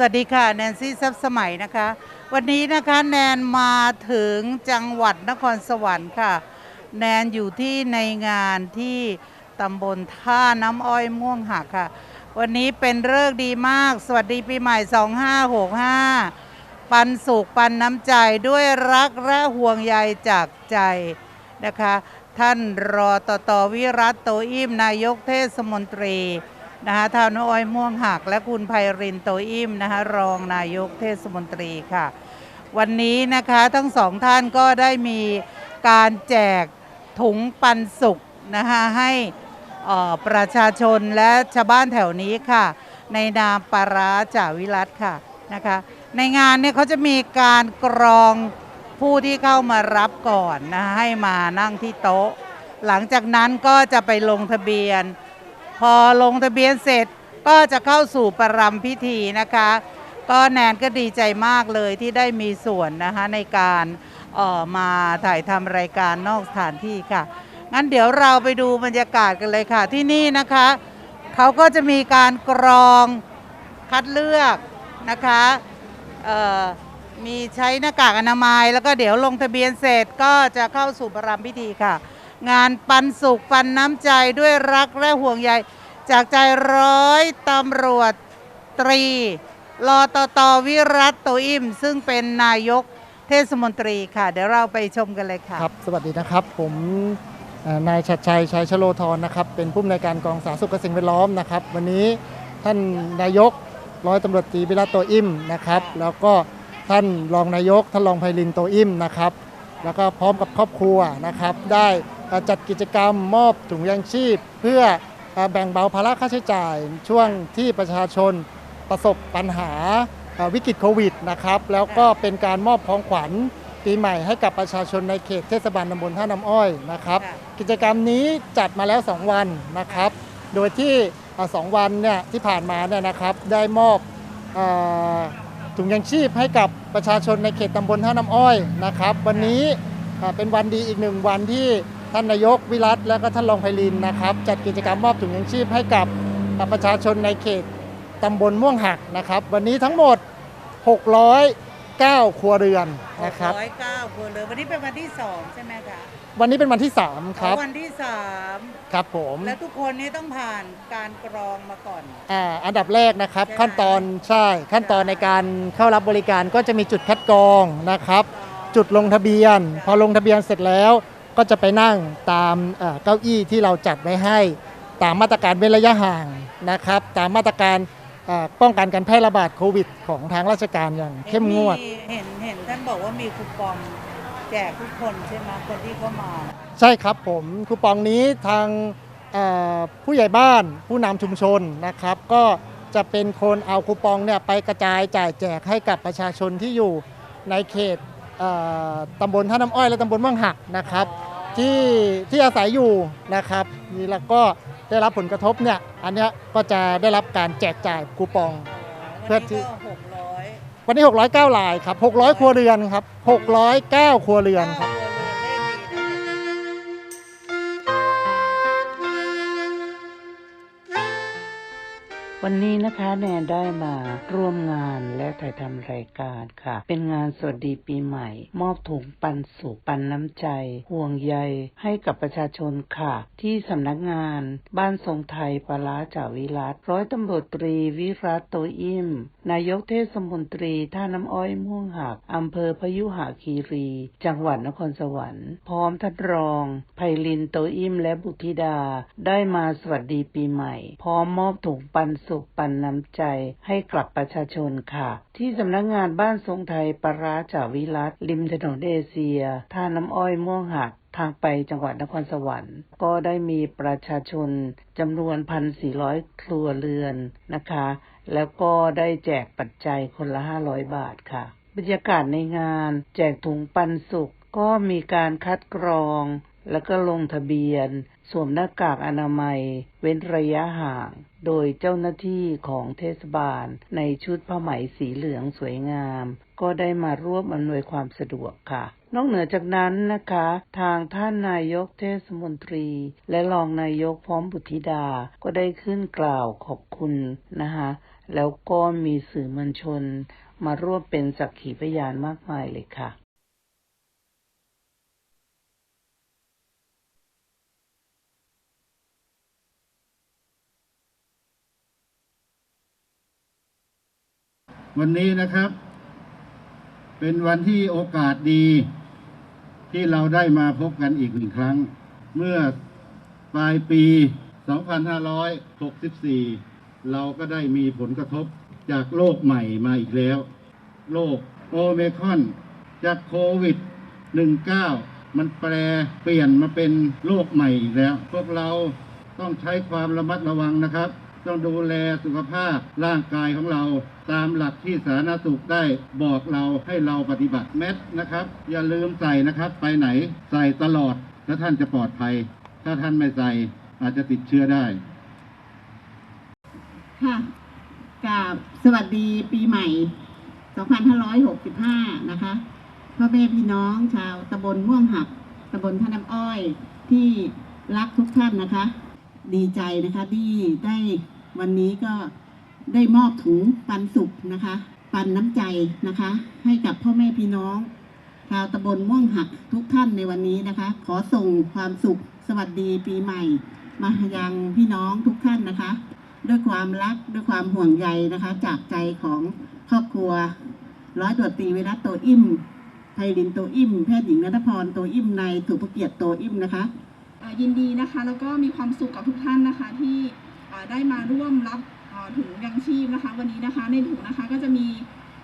สวัสดีค่ะ แนนซี่ซับสมัยนะคะ วันนี้นะคะแนนมาถึงจังหวัดนครสวรรค์ค่ะ แนนอยู่ที่ในงานที่ตำบลท่าน้ำอ้อยม่วงหักค่ะ วันนี้เป็นเลิกดีมาก สวัสดีปีใหม่ 2565 ปันสุขปันน้ำใจด้วยรักและห่วงใยจากใจนะคะ ท่านรอตตวิรัตโตอิ่มนายกเทศมนตรี นะคะท่านอ้อยม่วงหัก และคุณไพรินโตอิ่มนะคะรองนายกเทศมนตรีค่ะ วันนี้นะคะทั้งสองท่านก็ได้มีการแจกถุงปันสุกนะคะให้ประชาชนและชาวบ้านแถวนี้ค่ะ ในนามปาราจ่าวิรัตค่ะนะคะ ในงานเนี่ยเขาจะมีการกรองผู้ที่เข้ามารับก่อนนะให้มานั่งที่โต๊ะ หลังจากนั้นก็จะไปลงทะเบียน พอลงทะเบียนเสร็จก็จะเข้าสู่ประรำพิธีนะคะ ก็แนนก็ดีใจมากเลยที่ได้มีส่วนนะคะในการเอ่อมาถ่ายทำรายการนอกสถานที่ค่ะ งั้นเดี๋ยวเราไปดูบรรยากาศกันเลยค่ะ ที่นี่นะคะเขาก็จะมีการกรองคัดเลือกนะคะมีใช้หน้ากากอนามัย แล้วก็เดี๋ยวลงทะเบียนเสร็จก็จะเข้าสู่ประรำพิธีค่ะ งานปันสุขปันน้ำใจด้วยรักและห่วงใย จากใจร้อยตำรวจตรีรอตตวิรัตโตอิม ซึ่งเป็นนายกเทศมนตรีค่ะ เดี๋ยวเราไปชมกันเลยค่ะ ครับ สวัสดีนะครับ ผมนายชัดชัยชัยชโลธรนะครับ เป็นผู้อำนวยการกองสาธารณสุขและสิ่งแวดล้อมนะครับ วันนี้ท่านนายกร้อยตำรวจตรีวิรัตโตอิมนะครับ แล้วก็ท่านรองนายกท่านรองไพลินโตอิมนะครับ แล้วก็พร้อมกับครอบครัวนะครับได้ จัดกิจกรรมมอบถุงยางชีพ เพื่อเอ่อแบ่งเบาภาระค่าใช้จ่าย ช่วงที่ประชาชนประสบปัญหาเอ่อวิกฤตโควิดนะครับแล้วก็เป็นการมอบของขวัญปีใหม่ให้กับประชาชนในเขตเทศบาลตำบลท่าน้ำอ้อยนะครับค่ะกิจกรรมนี้จัดมาแล้ว 2 วันนะครับ โดยที่เอ่อสองวันเนี่ยที่ผ่านมาเนี่ยนะครับได้มอบเออถุงยางชีพให้กับประชาชนในเขตตำบลท่าน้ำอ้อยนะครับ วันนี้เอ่อเป็นวันดีอีกหนึ่งวันที่ ท่านนายกวิรัตและก็ท่านรองไพลินนะครับ จัดกิจกรรมมอบถุงยางชีพให้กับเอ่อประชาชนในเขตตำบลม่วงหักนะครับ วันนี้ทั้งหมด 609 ครัวเรือนนะครับร้อยเก้าคนเลยวันนี้เป็นวันที่สองใช่ไหมคะวันนี้เป็นวันที่ 3 ครับอ๋อวันที่สามครับผมและทุกคนนี้ต้องผ่านการกรองมาก่อน อ่าอันดับแรกนะครับใช่ไหม ขั้นตอนใช่ขั้นตอนในการเข้ารับบริการก็จะมีจุดคัดกรองนะครับ จุดลงทะเบียน พอลงทะเบียนเสร็จแล้ว ก็จะไปนั่งตามเอ่อเก้าอี้ที่เราจัดไว้ให้ ตามมาตรการเว้นระยะห่างนะครับ ตามมาตรการเอ่อป้องกันการแพร่ระบาดโควิด ของทางราชการอย่างเข้มงวด เห็นเห็นท่านบอกว่ามีคูปองแจกทุกคนใช่ไหมคนที่เข้ามา ใช่ครับผมคูปองนี้ทางเอ่อผู้ใหญ่บ้านผู้นำชุมชนนะครับ ก็จะเป็นคนเอาคูปองเนี่ยไปกระจายจ่ายแจกให้กับประชาชนที่อยู่ในเขตเอ่อตำบลท่าน้ำอ้อยและตำบลว่างหักนะครับ ที่ที่อาศัยอยู่นะครับนี่แล้วก็ได้รับผลกระทบเนี่ยอันเนี้ยก็จะได้รับการแจกจ่ายคูปอง เพื่วัอนที่นี้ก็หกร้อยวันนี้ 609รายครับ600 ครัวเรือนครับ609 ครัวเรือนครับ วันนี้นะคะแนนได้มาร่วมงานและถ่ายทำรายการค่ะ เป็นงานสวัสดีปีใหม่ มอบถุงปันสุขปันน้ำใจ ห่วงใยให้กับประชาชนค่ะ ที่สำนักงาน บ้านทรงไทยปลาร้าจ่าวิรัตร้อยตำรวจตรีวิรัตโตอิ่ม นายกเทศมนตรีท่าน้ำอ้อยม่วงหักอำเภอพยุหคีรี จังหวัดนครสวรรค์ พร้อมท่านรองไพลินโตอิ่มและบุตรธิดา ได้มาสวัสดีปีใหม่ พร้อมมอบถุงปันสุขปันน้ำใจให้กลับประชาชนค่ะ ที่สำนักงานบ้านทรงไทยปาราจาวิรัตริมถนนเอเชียท่าน้ำอ้อยม่วงหักทางไปจังหวัดนครสวรรค์ ก็ได้มีประชาชนจำนวน 1,400 ครัวเรือนนะคะ แล้วก็ได้แจกปัจจัยคนละ 500 บาทค่ะ บรรยากาศในงาน แจกถุงปันสุขก็มีการคัดกรอง แล้วก็ลงทะเบียน สวมหน้ากากอนามัย เว้นระยะห่าง โดยเจ้าหน้าที่ของเทศบาล ในชุดผ้าไหมสีเหลืองสวยงาม ก็ได้มาร่วมอำนวยความสะดวกค่ะ นอกเหนือจากนั้นนะคะ ทางท่านนายกเทศมนตรี และรองนายกพร้อมบุตรธิดา ก็ได้ขึ้นกล่าวขอบคุณนะคะแล้วก็มีสื่อมวลชน มาร่วมเป็นสักขีพยานมากมายเลยค่ะ วันนี้นะครับ เป็นวันที่โอกาสดี ที่เราได้มาพบกันอีกหนึ่งครั้ง เมื่อปลายปี 2564 เราก็ได้มีผลกระทบจากโรคใหม่มาอีกแล้วโรคโอเมคอนจากโควิด 19 มันแปลเปลี่ยนมาเป็นโรคใหม่อีกแล้ว พวกเราต้องใช้ความระมัดระวังนะครับ ต้องดูแลสุขภาพร่างกายของเรา ตามหลักที่สาธารณสุขได้บอกเราให้เราปฏิบัติแมสนะครับ อย่าลืมใส่นะครับ ไปไหนใส่ตลอดแล้วท่านจะปลอดภัย ถ้าท่านไม่ใส่อาจจะติดเชื้อได้ ค่ะกราบสวัสดีปีใหม่ 2565 นะคะพ่อแม่พี่น้องชาวตำบลม่วงหักตำบลท่าน้ำอ้อยที่รักทุกท่านนะคะ ดีใจนะคะที่ได้วันนี้ก็ ได้มอบถุงปันสุขนะคะ ปันน้ำใจนะคะ ให้กับพ่อแม่พี่น้องชาวตำบลม่วงหักทุกท่านในวันนี้นะคะ ขอส่งความสุขสวัสดีปีใหม่ มายังพี่น้องทุกท่านนะคะ ด้วยความรักด้วยความห่วงใยนะคะ จากใจของครอบครัว ร้อยตรวจตีวิรัตโตอิ่มไพรินโตอิ่มแพทย์หญิงนัทพรโตอิ่มในสุภเกียรติโตอิ่มนะคะยินดีนะคะแล้วก็มีความสุขกับทุกท่านนะคะที่ได้มาร่วมรับ ถุงยังชีพนะคะ วันนี้นะคะ ในถุงนะคะก็จะมี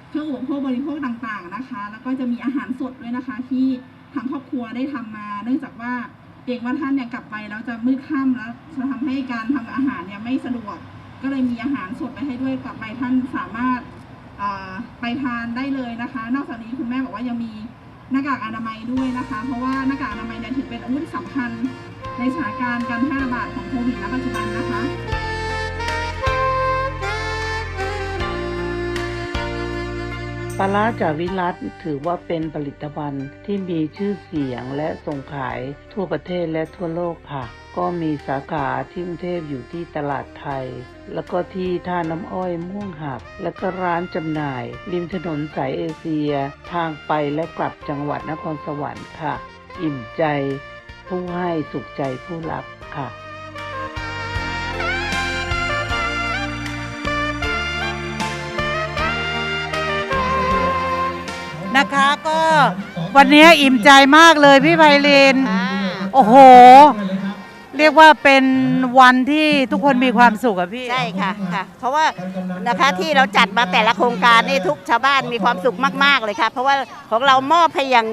เครื่องอุปโภคบริโภคต่างๆนะคะ แล้วก็จะมีอาหารสดด้วยนะคะ ที่ทางครอบครัวได้ทำมา เนื่องจากว่าเกรงว่าท่านเนี่ยกลับไปแล้วจะมืดค่ำแล้วจะทำให้การทำอาหารเนี่ยไม่สะดวก ก็เลยมีอาหารสดไปให้ด้วยกลับไปท่านสามารถไปทานได้เลยนะคะ นอกจากนี้คุณแม่บอกว่ายังมีหน้ากากอนามัยด้วยนะคะ เพราะว่าหน้ากากอนามัยเนี่ยถือเป็นอาวุธสำคัญในสถานการณ์การแพร่ระบาดของโควิดณปัจจุบันนะคะ ปลาจากวิรัตถือว่าเป็นผลิตภัณฑ์ที่มีชื่อเสียงและส่งขายทั่วประเทศและทั่วโลกค่ะ ก็มีสาขาที่กรุงเทพอยู่ที่ตลาดไทย แล้วก็ที่ท่าน้ำอ้อยม่วงหัก แล้วก็ร้านจำหน่าย ริมถนนสายเอเชีย ทางไปและกลับจังหวัดนครสวรรค์ค่ะ อิ่มใจ ผู้ให้สุขใจผู้รับค่ะ วันนี้อิ่มใจมากเลยพี่ไพลิน โอ้โห เรียกว่าเป็นวันที่ทุกคนมีความสุขอะพี่ใช่ค่ะค่ะ เพราะว่านะคะที่เราจัดมาแต่ละโครงการนี่ทุกชาวบ้านมีความสุขมาก ๆ เลยค่ะ เพราะว่าของเรามอบให้ยัง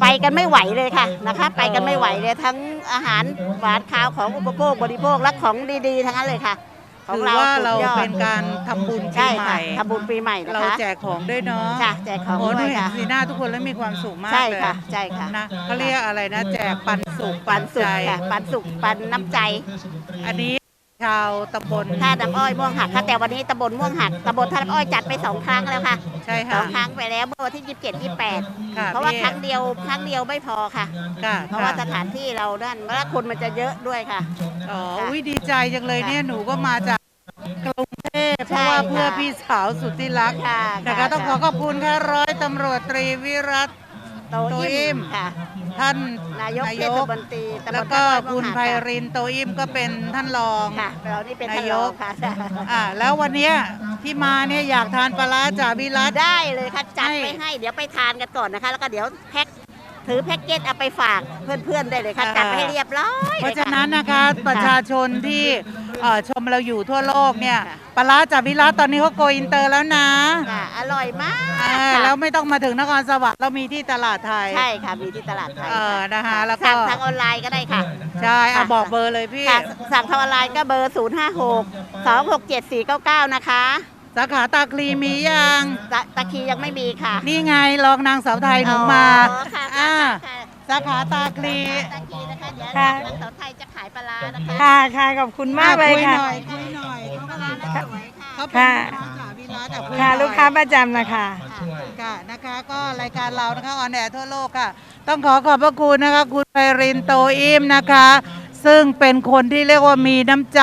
ไปกันไม่ไหวเลยค่ะนะคะ ไปกันไม่ไหวเลยทั้งอาหารหวานข้าวของอุปโภคบริโภคและของดีๆทั้งนั้นเลยค่ะ ของถือเราว่าสุดเรายอดเป็นการทำบุญปีใช่ใหค่ะม่ทำบุญปีใหม่นะเราคะแจกของด้วยเนาะจ้ะแจกของโอ้ด้ดูวยเห็นค่ะ สีหน้าทุกคนแล้วมีความสุขมากใช่เลยค่ะใช่ค่ะ นะเขาเรียกอะไรนะ แจกปันสุขปันสุขใจค่ะปันสุขปันน้ำใจ อันนี้ ชาวตำบลท่าน้ำอ้อยม่วงหักค่ะแต่วันนี้ตำบลม่วงหักตำบลท่าน้ำอ้อยจัดไปสองครั้งแล้วค่ะใช่สค่ะ องครั้งไปแล้วเมื่อวันที่27 28ค่ะเพราะว่าพี่ครั้งเดียวครั้งเดียวไม่พอค่ะ ค่ะเพราะว่าสถานที่เราด้านแล้วคนมันจะเยอะด้วยค่ะ อ๋อค่ะอุ้ยดีใจจังเลยค่ะเนี่ยหนูก็มาจากกรุงเทพเพใช่ราะว่าค่ะเพื่อพี่สาวสุดที่รักค่ะนะคะต้องขอขอบคุณค่ะร้อยตำรวจตรีวิรัต โตโตอิ่อิ่มมค่ะ ท่านนายกเทศมนตรีตำบแล้วลก็ท่าน้อยคุณม่วงไพหักรินโตอิมก็เป็นท่านรอง ค่ะเรานี่เป็นท่านนายรกองค่ะ อ่าแล้ววันเนี้ยที่มาเนี่ยอยากทานปลาร้าจากวิรัต ได้เลยค่ะจัดให้ ไปให้เดี๋ยวไปทานกันก่อนนะคะ แล้วก็เดี๋ยวแพ็คถือแพ็กเกจเอาไปฝากเพื่อนๆได้เลยค่ะจัดไปให้เรียบร้อยเพราะลยฉะค่นั้นนะคะประชาชนที่เอ่อ ชมเราอยู่ทั่วโลกเนี่ยค่ะปลาร้าจากวิรัตตอนนี้เขาโกอินเตอร์แล้วนะค่ะอร่อยมากอ่าค่ะแล้วไม่ต้องมาถึงนครสวรรค์เรามีที่ตลาดไทย ใช่ค่ะมีที่ตลาดไทยเออนะคะแล้วก็สั่งทางออนไลน์ก็ได้ค่ะ ใช่อะค่ะบอกเบอร์เลยพี่ค่ะสั่งทางออนไลน์ก็เบอร์ 0 5 6 2 6 7 4 9 9 นะคะสาขาตาคลีมียังตะตะคียังไม่มีค่ะ นี่ไงรองนางสาวไทยหนูมาอ๋อค่ะอ่าค่ะ สาขาตาคลีตะคีนะคะเดี๋ยวค่ะนางสาวไทยจะขายปลาร้านะคะค่ะค่ะขอบคุณมากเลยค่ะคุยหน่อยคุยหน่อยเขาปก็ลาเลร้ายน่าสวยค่ะเขาเป็นค่ะ ลูกค้าจากวิรัตอะยหน่ค่ะอยลูกค้าประจำนะคะค่ะนะคะก็รายการเรานะคะออนแอร์ทั่วโลกค่ะ ต้องขอขอบพระคุณนะคะ คุณไพรินโตอิมนะคะ ซึ่งเป็นคนที่เรียกว่ามีน้ำใจ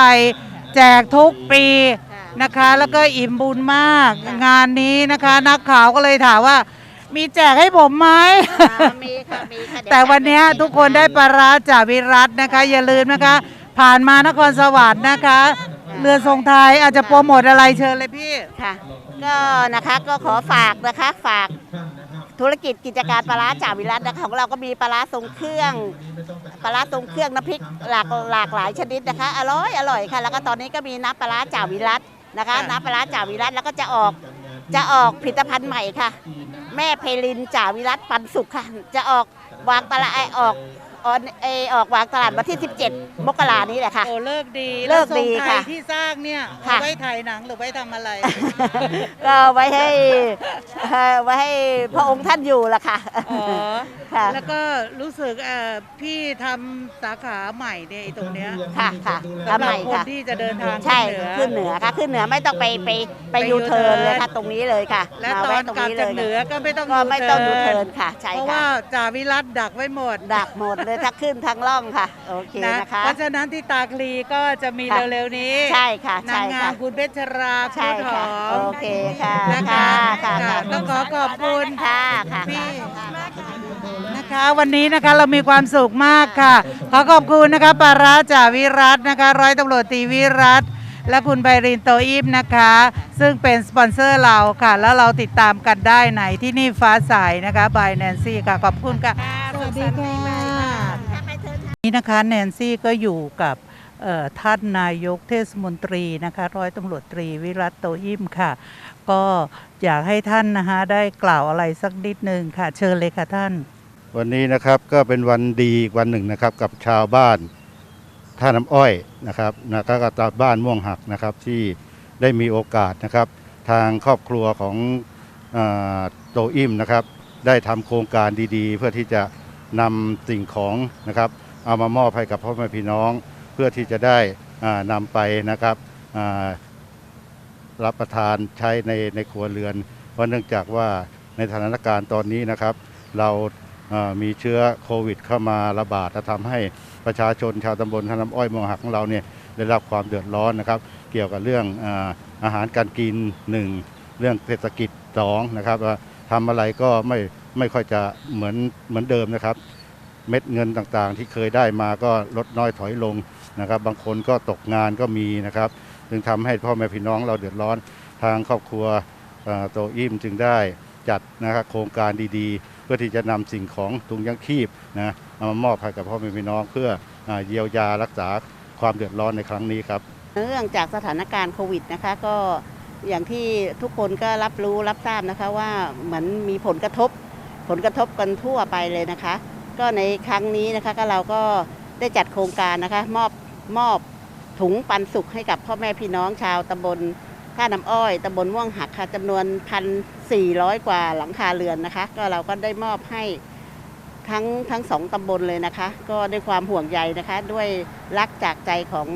แจกทุกปีค่ะนะคะ แล้วก็อิ่มบุญมาก งานนี้นะคะ นักข่าวก็เลยถามว่า มีแจกให้ผมไหม อ่ามีค่ะมีค่ะเดี๋ยวแต่วันเนี้ยจัดทุกคนได้ปลาร้าจากวิรัตนะคะ อย่าลืมนะคะ ผ่านมานครสวรรค์นะคะ เรือทรงไทยอาจจะโปรโมทอะไรเชิญเลยพี่ ค่ะ ก็นะคะก็ขอฝากนะคะฝากธุรกิจกิจการปลาร้าจ่าวิรัตนะคะของเราก็มีปลาร้าทรงเครื่องปลาร้าทรงเครื่องน้ำพริกหลากหลากหลายชนิดนะคะอร่อยอร่อยค่ะ แล้วก็ตอนนี้ก็มีน้ำปลาร้าจ่าวิรัตนะคะค่ะน้ำปลาร้าจ่าวิรัตแล้วก็จะออกจะออกผลิตภัณฑ์ใหม่ค่ะ แม่เพลินจ่าวิรัตปันสุขค่ะ จะออกวางตลาไอออก ออนเออออกวางตลาดวันที่ 17 มกรานี้แหละค่ะ โอ้เลิกดีเลิกดีแล้วทรงไทยค่ะที่สร้างเนี่ยค่ะ เอาไว้ถ่ายหนังหรือไว้ทำอะไร ก็ไว้ให้เอ่อไว้ให้พระองค์ท่านอยู่ละค่ะ อ๋อ ค่ะ แล้วก็รู้สึกเอ่อพี่ทำสาขาใหม่เนี่ยไอ้ตรงเนี้ย ค่ะค่ะสำหทำรับไมคนค่ะ ที่จะเดินทางใช่ขึ้ขึ้นนเหเหนืนืออค่ะ ขึ้นเหนือไม่ต้องไปไปไปไปยูเทิร์น U-turn เลยค่ะ ตรงนี้เลยค่ะและมาตอแวะนตรงกลับนี้เลจากยเหนือก็ไม่ต้องก็ไม่ต้องยู U-turn เทิร์นค่ะใช่เพราะค่ะว่าจ่าวิรัตดักไว้หมด ดักหมดเลยทั้งขึ้นทั้งล่องค่ะ โอเคนะนะคะ เพราะฉะนั้นที่ตาคลีก็จะมีค่ะ เร็วๆนี้ใช่ค่ะนาใช่งงาค่ะ มคุณเพชรราใช่ผู้ถค่ะอโอมเคค่ะนะคะค่ะค่ะค่ะต้องขอขอบคุณค่ะค่ะพี่ค่ะนะคะวันนี้นะคะเรามีความสุขมากค่ะ ขอขอบคุณนะคะปาราจ่าวิรัตนะคะ ร้อยตำรวจตรีวิรัตและคุณไบรินโตอิมนะคะ ซึ่งเป็นสปอนเซอร์เราค่ะ แล้วเราติดตามกันได้ในที่นี่ฟ้าใสนะคะบายแนนซี่ค่ะ ขอบคุณค่ะ สวัสดีค่ะ นี่นะคะแนนซี่ก็อยู่กับท่านนายกเทศมนตรีนะคะร้อยตำรวจตรีวิรัตโตอิมค่ะ ก็อยากให้ท่านนะคะได้กล่าวอะไรสักนิดนึงค่ะ เชิญเลยค่ะท่าน วันนี้นะครับก็เป็นวันดีอีกวันหนึ่งนะครับกับชาวบ้านท่าน้ำอ้อยนะครับนะก็กับบ้านม่วงหักนะครับที่ได้มีโอกาสนะครับ ทางครอบครัวของอโตอิมนะครับ ได้ทำโครงการดีๆ เพื่อที่จะนำสิ่งของนะครับ เอามามอบให้กับพ่อแม่พี่น้อง เพื่อที่จะได้นำไปนะครับรับประทานใช้ในในครัวเรือน เพราะเนื่องจากว่าในสถานการณ์ตอนนี้นะครับ เรามีเชื้อโควิด เข้ามาระบาดและทำให้ประชาชนชาวตำบลท่าน้ำอ้อยมองหักของเราเนี่ยได้รับความเดือดร้อนนะครับ เกี่ยวกับเรื่องอออาหารการกินหนึ่งเรื่องเศรษฐกิจสองนะครับว่าทำอะไรก็ไม่ไม่ค่อยจะเหมือนเหมือนเดิมนะครับ เม็ดเงินต่างๆ ที่เคยได้มาก็ลดน้อยถอยลงนะครับ บางคนก็ตกงานก็มีนะครับ จึงทำให้พ่อแม่พี่น้องเราเดือดร้อนทางครอบครัวโตอิ่มจึงได้จัดนะครับโครงการดีๆ เพื่อที่จะนำสิ่งของถุงยังชีพนะมามอบให้กับพ่อแม่พี่น้อง เพื่ออเยียวยารักษาความเดือดร้อนในครั้งนี้ครับเนื่องจากสถานการณ์โควิดนะคะก็อย่างที่ทุกคนก็รับรู้รับทราบนะคะว่าเหมือนมีผลกระทบผลกระทบกันทั่วไปเลยนะคะ ก็ในครั้งนี้นะคะก็เราก็ได้จัดโครงการนะคะ มอบมอบถุงปันสุขให้กับพ่อแม่พี่น้องชาวตำบลท่าน้ำอ้อยตำบลม่วงหักค่ะจำนวนพันสี่ร้อยกว่าหลังคาเรือนนะคะ ก็เราก็ได้มอบให้ทั้งทั้งสองตำบลเลยนะคะ ก็ด้วยความห่วงใยนะคะ ด้วยรักจากใจของ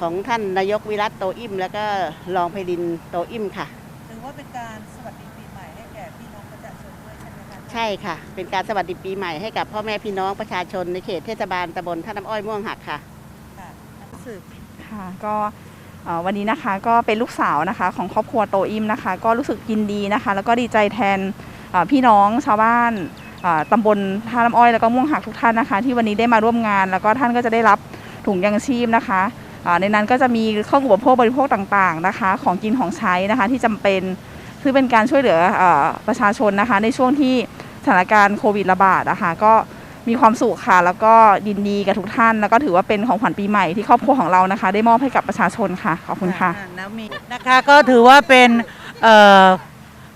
ของท่านนายกวิรัตโตอิ่ม แล้วก็รองไพรินโตอิ่มค่ะ ถือว่าเป็นการสวัสดี ใช่ค่ะ เป็นการสวัสดีปีใหม่ให้กับพ่อแม่พี่น้องประชาชนในเขตเทศบาลตำบลท่าน้ำอ้อยม่วงหักค่ะค่ะรู้สึกค่ะก็วันนี้นะคะก็เป็นลูกสาวนะคะของครอบครัวโตอิมนะคะ ก็รู้สึกยินดีนะคะ แล้วก็ดีใจแทนพี่น้องชาวบ้านตำบลท่าน้ำอ้อยแล้วก็ม่วงหักทุกท่านนะคะ ที่วันนี้ได้มาร่วมงาน แล้วก็ท่านก็จะได้รับถุงยังชีพนะคะในนั้นก็จะมีเครื่องอุปโภคบริโภคต่างๆนะคะ ของกินของใช้นะคะที่จำเป็นคือเป็นการช่วยเหลืออประชาชนนะคะ ในช่วงที่ สถานการณ์โควิดระบาดนะคะก็มีความสุขค่ะ แล้วก็ยินดีกับทุกท่าน แล้วก็ถือว่าเป็นของขวัญปีใหม่ที่ครอบครัวของเรานะคะ ได้มอบให้กับประชาชนค่ะ ขอบคุณค่ะแล้วมีนะคะก็ถือว่าเป็น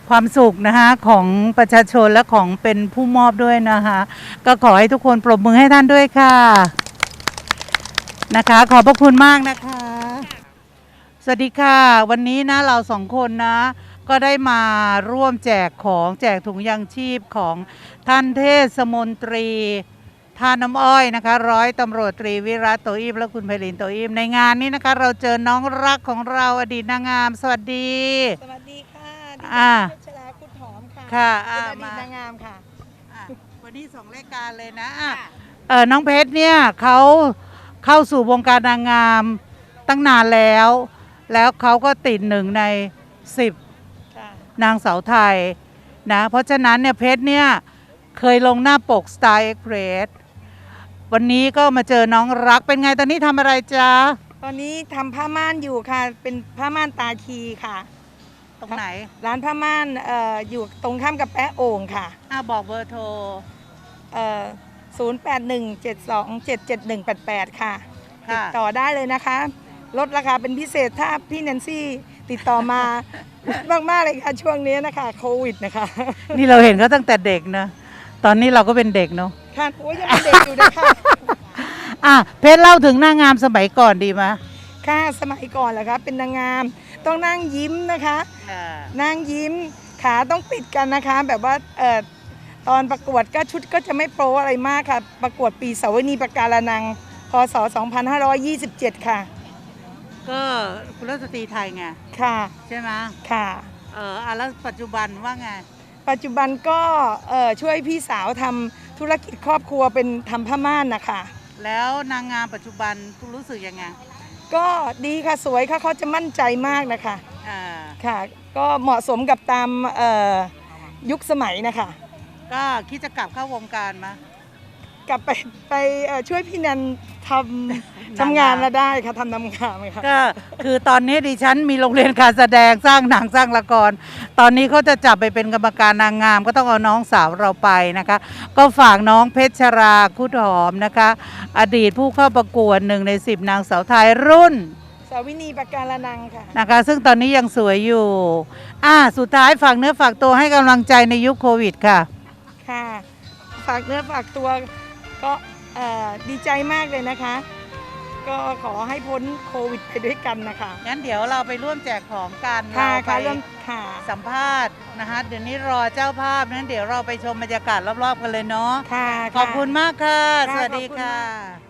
ความสุขนะคะของประชาชนและของเป็นผู้มอบด้วยนะคะ ก็ขอให้ทุกคนปรบมือให้ท่านด้วยค่ะนะคะ ขอบพระคุณมากนะคะ สวัสดีค่ะ วันนี้นะเราสองคนนะ ก็ได้มาร่วมแจกของแจกถุงยางชีพของท่านเทศมนตรีท่าน้ำอ้อยนะคะ ร้อยตำรวจตรีวิรัตโตอิมและคุณไพลินโตอิมในงานนี้นะคะ เราเจอน้องรักของเราอดีตนางงาม สวัสดี สวัสดีค่ะดิอ่าฉันเพชรราคุณหอมค่ะค่ะเป็นอ่าอดีตมานางงามค่ะ อะวันนี้สองรายการเลยนะอะเออน้องเพชรเนี่ยเขาเข้าสู่วงการนางงามตั้งนานแล้ว แล้วเขาก็ติดหนึ่งในสิบค่ะ นางสาวไทยนะเพราะฉะนั้นเนี่ยเพชรเนี่ยเคยลงหน้าปก Star Express วันนี้ก็มาเจอน้องรักเป็นไงตอนนี้ทำอะไรจ๊ะตอนนี้ทำผ้าม่านอยู่ค่ะ เป็นผ้าม่านตาคีค่ะ ตรงไหนร้านผ้าม่านเอ่ออยู่ตรงข้ามกับแปะโอ่งค่ะอะบอกเบอร์โทร เอ่อ0817277188 ค่ะค่ะติดต่อได้เลยนะคะ ลดราคาเป็นพิเศษถ้าพี่แนนซี่ ติดต่อมา มากๆเลยค่ะช่วงนี้นะคะโควิดนะคะนี่เราเห็นเขาตั้งแต่เด็กนะ ตอนนี้เราก็เป็นเด็กเนาะค่ะโอ้ยยังเป็นเด็กอยู่เลยค่ะอะเพชรเล่าถึงนางงามสมัยก่อนดีไหมค่ะสมัยก่อนเหรอคะเป็นนางงาม ต้องนั่งยิ้มนะคะนั่งยิ้มขาต้องติดกันนะคะ แบบว่าเอ่อตอนประกวดก็ชุดก็จะไม่โปรอะไรมากค่ะ ประกวดปีเสาวนีประการนังพศ 2527 ค่ะ ก็คุณรัสตรีไทยไง ค่ะ ใช่ไหมค่ะเอออะแล้วปัจจุบันว่าไง ปัจจุบันก็เอ่อช่วยพี่สาวทำธุรกิจครอบครัวเป็นทำผ้าม่านนะคะ แล้วนางงามปัจจุบันรู้สึกยังไงก็ดีค่ะสวยค่ะเขาจะมั่นใจมากนะคะ อ่าค่ะ ก็เหมาะสมกับตามเอ่อยุคสมัยนะคะ ก็คิดจะกลับเข้าวงการมะ กลับไปไปเอ่อช่วยพี่นันทำนางงามทำงานแล้วได้ค่ะทำนำงานค่ะก็คือตอนนี้ดิฉันมีโรงเรียนการแสดงสร้างหนังสร้างละครตอนนี้เขาจะจับไปเป็นกรรมการนางงาม ก็ต้องเอาน้องสาวเราไปนะคะ ก็ฝากน้องเพชรชราคุดหอมนะคะ อดีตผู้เข้าประกวดหนึ่งในสิบนางสาวไทยรุ่นสาวินีประการนังค่ะนะคะ ซึ่งตอนนี้ยังสวยอยู่อ่าสุดท้ายฝากเนื้อฝากตัวให้กำลังใจในยุคโควิดค่ะค่ะฝากเนื้อฝากตัว ก็เอ่อดีใจมากเลยนะคะ ก็ขอให้พ้นโควิดไปด้วยกันนะคะงั้นเดี๋ยวเราไปร่วมแจกของกันค่ะเราไปค่ะเริ่มค่ะสัมภาษณ์นะคะเดี๋ยวนี้รอเจ้าภาพนั้นเดี๋ยวเราไปชมบรรยากาศรอบๆกันเลยเนาะค่ะขอบคุณมากค่ะค่ะสวัสดีขอบคุณค่ะมาก